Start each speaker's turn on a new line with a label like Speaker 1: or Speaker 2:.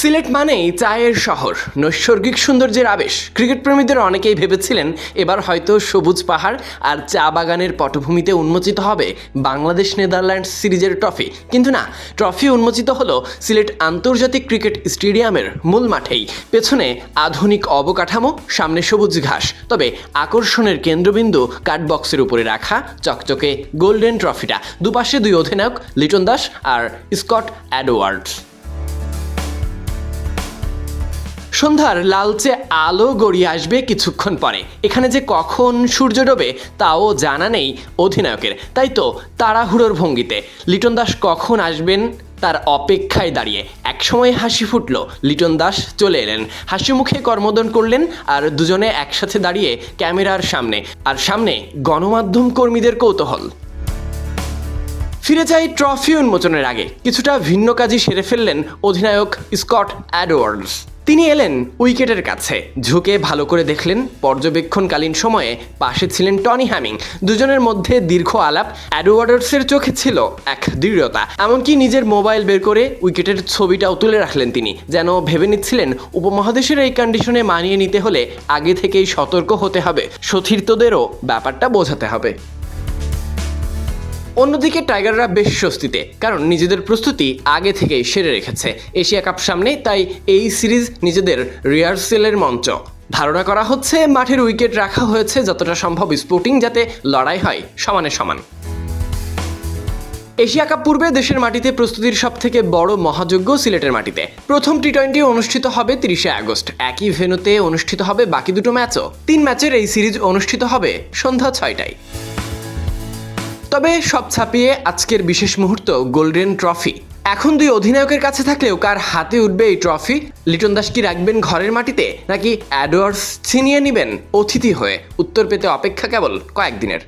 Speaker 1: সিলেট মানেই চায়ের শহর, নৈসর্গিক সৌন্দর্যের আবেশ। ক্রিকেট প্রেমীদের অনেকেই ভেবেছিলেন এবার হয়তো সবুজ পাহাড় আর চা বাগানের পটভূমিতে উন্মোচিত হবে বাংলাদেশ নেদারল্যান্ডস সিরিজের ট্রফি। কিন্তু না, ট্রফি উন্মোচিত হলো সিলেট আন্তর্জাতিক ক্রিকেট স্টেডিয়ামের মূল মাঠেই। পেছনে আধুনিক অবকাঠামো, সামনে সবুজ ঘাস। তবে আকর্ষণের কেন্দ্রবিন্দু কাটবক্সের উপরে রাখা চকচকে গোল্ডেন ট্রফিটা। দুপাশে দুই অধিনায়ক লিটন দাস আর স্কট অ্যাডওয়ার্ডস সন্ধ্যার লালচে আলো গড়িয়ে আসবে কিছুক্ষণ পরে। এখানে যে কখন সূর্য ডোবে, তাও জানা নেই অধিনায়কের। তাই তো, তাড়াহুড়োর ভঙ্গিতে। লিটন দাস কখন আসবেন, তার অপেক্ষায় দাঁড়িয়ে। একসময় হাসি ফুটল, লিটন দাস চলে এলেন। হাসি মুখে কর্মদন করলেন, আর দুজনে একসাথে দাঁড়িয়ে ক্যামেরার সামনে। আর সামনে গণমাধ্যম কর্মীদের কৌতূহল। ফিরে যাই ট্রফি উন্মোচনের আগে। কিছুটা ভিন্ন কাজই সেরে ফেললেন অধিনায়ক স্কট অ্যাডওয়ার্ডস। তিনি এলেন উইকেটের কাছে। ঝুঁকে ভালো করে দেখলেন পর্যবেক্ষণকালীন সময়ে পাশে ছিলেন টনি হ্যামিং দুজনের মধ্যে দীর্ঘ আলাপ অ্যাডওয়ার্ডসের চোখে ছিল এক দৃঢ়তা। এমনকি নিজের মোবাইল বের করে উইকেটের ছবিটাও তুলে রাখলেন তিনি, যেন ভেবে নিচ্ছিলেন উপমহাদেশের এই কন্ডিশনে মানিয়ে নিতে হলে আগে থেকেই সতর্ক হতে হবে। সতীর্থদেরও ব্যাপারটা বোঝাতে হবে। অন্যদিকে টাইগাররা বেশ স্বস্তিতে, কারণ নিজেদের প্রস্তুতি আগে থেকেই সেরে রেখেছে। এশিয়া কাপ সামনে, তাই এই সিরিজ নিজেদের রিহার্সেলের মঞ্চ। ধারণা করা হচ্ছে, মাঠের উইকেট রাখা হয়েছে যতটা সম্ভব স্পোর্টিং যাতে লড়াই হয় সমানে সমান। এশিয়া কাপ পূর্বে দেশের মাটিতে প্রস্তুতির সব থেকে বড় মহাযজ্ঞ সিলেটের মাটিতে। প্রথম টি টোয়েন্টি অনুষ্ঠিত হবে তিরিশে আগস্ট। একই ভেনুতে অনুষ্ঠিত হবে বাকি দুটো ম্যাচও। তিন ম্যাচের এই সিরিজ অনুষ্ঠিত হবে সন্ধ্যা ছয়টায়। তবে সব ছাপিয়ে আজকের বিশেষ মুহূর্ত গোল্ডেন ট্রফি। এখন দুই অধিনায়কের কাছে থাকলেও কার হাতে উঠবে এই ট্রফি? লিটন দাস কি রাখবেন ঘরের মাটিতে, নাকি অ্যাডওয়ার্ডস ছিনিয়ে নেবেন অতিথি হয়ে? উত্তর পেতে অপেক্ষা কেবল কয়েকদিনের।